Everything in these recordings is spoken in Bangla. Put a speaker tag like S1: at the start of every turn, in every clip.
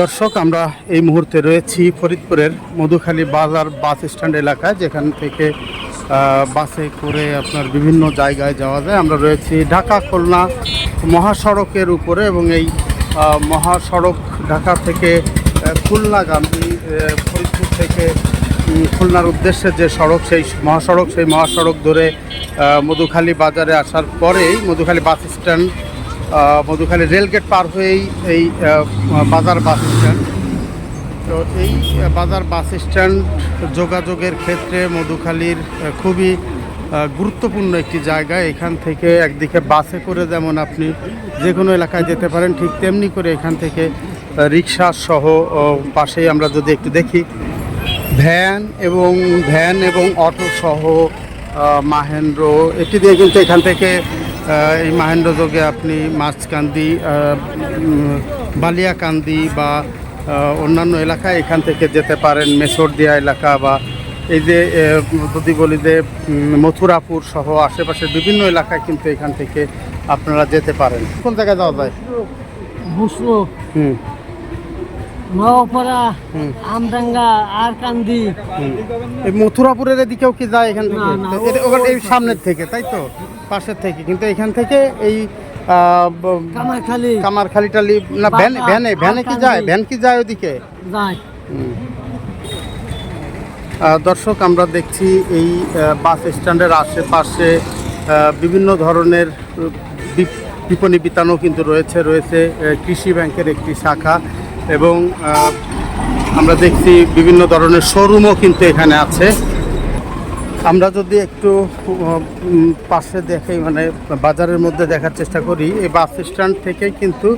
S1: দর্শক, আমরা এই মুহূর্তে রয়েছি ফরিদপুরের মধুখালী বাজার বাস স্ট্যান্ড এলাকায়, যেখান থেকে বাসে করে আপনার বিভিন্ন জায়গায় যাওয়া যায়। আমরা রয়েছি ঢাকা খুলনা মহাসড়কের উপরে এবং এই মহাসড়ক ঢাকা থেকে খুলনাগামী ফরিদপুর থেকে খুলনার উদ্দেশ্যে যে সড়ক, সেই মহাসড়ক সেই মহাসড়ক ধরে মধুখালী বাজারে আসার পরেই Madhukhali bus stand Madhukhali rail gate পার হয়েই এই বাজার বাস স্ট্যান্ড। তো এই বাজার বাস স্ট্যান্ড যোগাযোগের ক্ষেত্রে মধুখালীর খুবই গুরুত্বপূর্ণ একটি জায়গা। এখান থেকে একদিকে বাসে করে যেমন আপনি যে কোনো এলাকায় যেতে পারেন, ঠিক তেমনি করে এখান থেকে রিক্সা সহ পাশেই আমরা যদি একটু দেখি, ভ্যান এবং ভ্যান এবং অটো সহ মাহেন্দ্র, এটি দিয়ে কিন্তু এখান থেকে এই মাহেন্দ্র যোগে আপনি মাছকান্দি বালিয়াকান্দি বা অন্যান্য এলাকায় এখান থেকে যেতে পারেন মেসরদিয়া এলাকা বা এই যে যদি বলি যে মথুরাপুর সহ আশেপাশের বিভিন্ন এলাকায় কিন্তু এখান থেকে আপনারা যেতে পারেন। কোন জায়গায় যাওয়া যায়? হুম।
S2: নওপাড়া আমডাঙ্গা আর কান্দি
S1: এই মথুরাপুরের এদিকেও কি যায় এখান থেকে? এই সামনের থেকে তাই তো? পাশের থেকে। কিন্তু এখান থেকে এই
S2: কামারখালি
S1: কামারখালি। টালি না ভ্যান ভ্যানে ভ্যানে কি যায়। ভ্যান কি যায় ওদিকে?
S2: যায়।
S1: দর্শক আমরা দেখছি এই বাস স্ট্যান্ডের আশেপাশে বিভিন্ন ধরনের বিপণী বিতানও কিন্তু রয়েছে রয়েছে কৃষি ব্যাংকের একটি শাখা। এবং আমরা দেখছি বিভিন্ন ধরনের শোরুমও কিন্তু এখানে আছে। আমরা যদি একটু পাশে দেখে মানে বাজারের মধ্যে দেখার চেষ্টা করি এই বাস স্ট্যান্ড থেকে কিন্তু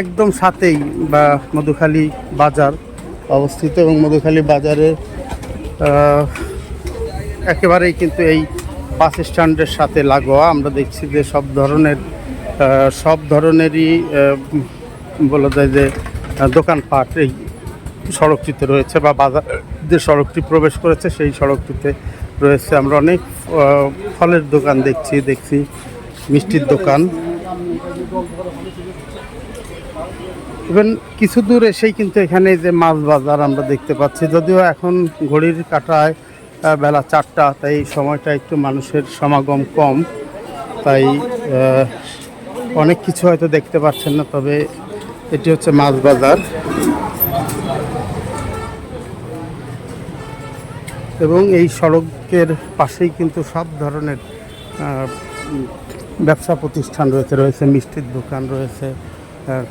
S1: একদম সাথেই বা মধুখালী বাজার অবস্থিত এবং মধুখালী বাজারের আহ, একেবারেই কিন্তু এই বাস স্ট্যান্ডের সাথে লাগোয়া। আমরা দেখছি যে সব ধরনের সব ধরনেরই বলা যায় যে দোকানপাট, এই সড়কটিতে রয়েছে বা বাজার, যে সড়কটি প্রবেশ করেছে সেই সড়কটিতে রয়েছে। আমরা অনেক ফলের দোকান দেখছি দেখছি, মিষ্টির দোকান। ইভেন কিছু দূর এসেই কিন্তু এখানে যে মাছ বাজার আমরা দেখতে পাচ্ছি। যদিও এখন ঘড়ির কাটায় বেলা চারটা, তাই সময়টা একটু মানুষের সমাগম কম। তাই অনেক কিছু হয়তো দেখতে পাচ্ছেন না, তবে এটি হচ্ছে মাছ বাজার। এবং এই সড়কের পাশেই কিন্তু সব ধরনের ব্যবসা প্রতিষ্ঠান রয়েছে রয়েছে মিষ্টির দোকান, রয়েছে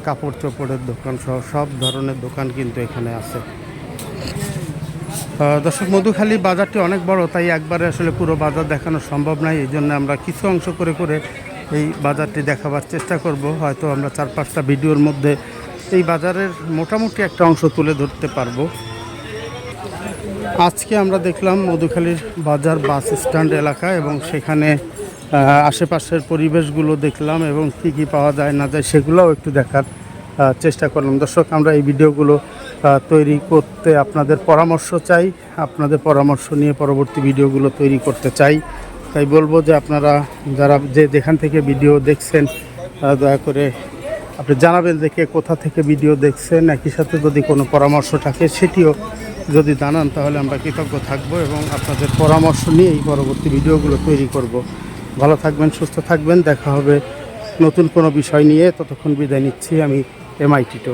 S1: কাপড় চোপড়ের দোকান সহ সব ধরনের দোকান কিন্তু এখানে আছে। দর্শক, মধুখালী বাজারটি অনেক বড়, তাই একবারে আসলে পুরো বাজার দেখানো সম্ভব নয়। এই জন্য আমরা কিছু অংশ করে করে এই বাজারটি দেখাবার চেষ্টা করব। হয়তো আমরা চার পাঁচটা ভিডিওর মধ্যে এই বাজারের মোটামুটি একটা অংশ তুলে ধরতে পারব। আজকে আমরা দেখলাম মধুখালীর বাজার বাস স্ট্যান্ড এলাকা এবং সেখানে আশেপাশের পরিবেশগুলো দেখলাম এবং কী কী পাওয়া যায় না যায় সেগুলোও একটু দেখার চেষ্টা করলাম। দর্শক, আমরা এই ভিডিওগুলো তৈরি করতে আপনাদের পরামর্শ চাই, আপনাদের পরামর্শ নিয়ে পরবর্তী ভিডিওগুলো তৈরি করতে চাই। তাই বলব যে আপনারা যারা যে যেখান থেকে ভিডিও দেখছেন আহ, দয়া করে আপনি জানাবেন যে কে কোথা থেকে ভিডিও দেখছেন। একই সাথে যদি কোনো পরামর্শ থাকে সেটিও যদি জানান তাহলে আমরা কৃতজ্ঞ থাকব এবং আপনাদের পরামর্শ নিয়েই পরবর্তী ভিডিওগুলো তৈরি করব। ভালো থাকবেন সুস্থ থাকবেন। দেখা হবে নতুন কোনো বিষয় নিয়ে। ততক্ষণ বিদায় নিচ্ছি আমি এমআইটি টো